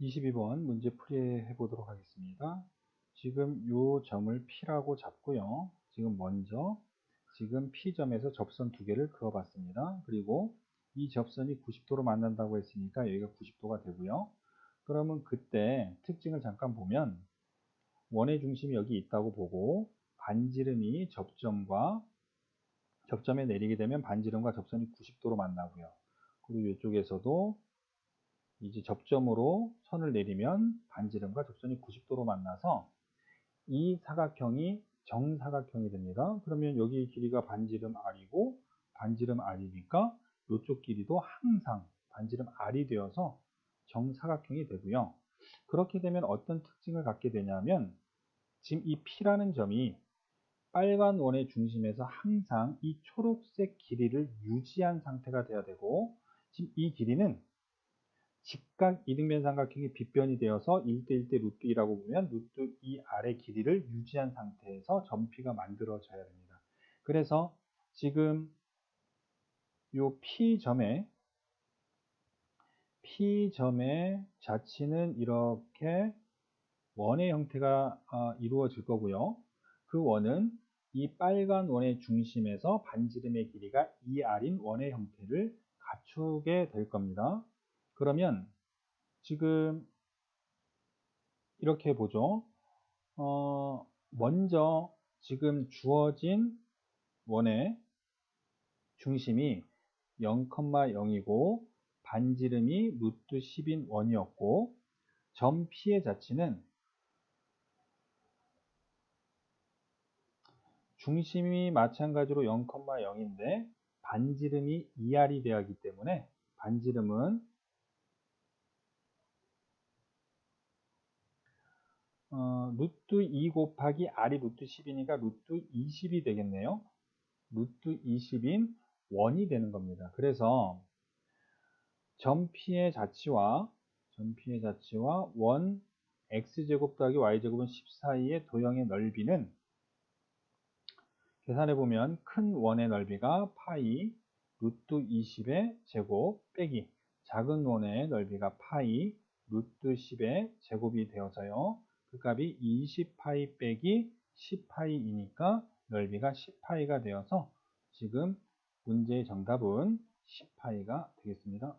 22번 문제 풀이해 보도록 하겠습니다. 지금 요 점을 P라고 잡고요. 지금 먼저 지금 P점에서 접선 두 개를 그어 봤습니다. 그리고 이 접선이 90도로 만난다고 했으니까 여기가 90도가 되고요. 그러면 그때 특징을 잠깐 보면 원의 중심이 여기 있다고 보고 반지름이 접점과 접점에 내리게 되면 반지름과 접선이 90도로 만나고요. 그리고 이쪽에서도 이제 접점으로 선을 내리면 반지름과 접선이 90도로 만나서 이 사각형이 정사각형이 됩니다. 그러면 여기 길이가 반지름 R이고 반지름 R이니까 이쪽 길이도 항상 반지름 R이 되어서 정사각형이 되고요. 그렇게 되면 어떤 특징을 갖게 되냐면 지금 이 P라는 점이 빨간 원의 중심에서 항상 이 초록색 길이를 유지한 상태가 돼야 되고 지금 이 길이는 직각 이등변 삼각형이 빗변이 되어서 1대1대 루트 2라고 보면 루트 2 아래 길이를 유지한 상태에서 점피가 만들어져야 됩니다. 그래서 지금 요 P점에 P점의 자치는 이렇게 원의 형태가 어, 이루어질 거고요. 그 원은 이 빨간 원의 중심에서 반지름의 길이가 2R인 원의 형태를 갖추게 될 겁니다. 그러면 지금 이렇게 보죠. 어, 먼저 지금 주어진 원의 중심이 0,0이고 반지름이 루트 10인 원이었고 점 P의 자치는 중심이 마찬가지로 0,0인데 반지름이 2R이 되었기 때문에 반지름은 어, 루트 2 곱하기 r이 루트 10이니까 루트 20이 되겠네요. 루트 20인 원이 되는 겁니다. 그래서 점피의 자치와 점피의 자치와 원 x제곱 더하기 y제곱은 10 사이의 도형의 넓이는 계산해 보면 큰 원의 넓이가 파이 루트 20의 제곱 빼기 작은 원의 넓이가 파이 루트 10의 제곱이 되어서요. 그 값이 20파이 빼기 10파이이니까 넓이가 10파이가 되어서 지금 문제의 정답은 10파이가 되겠습니다.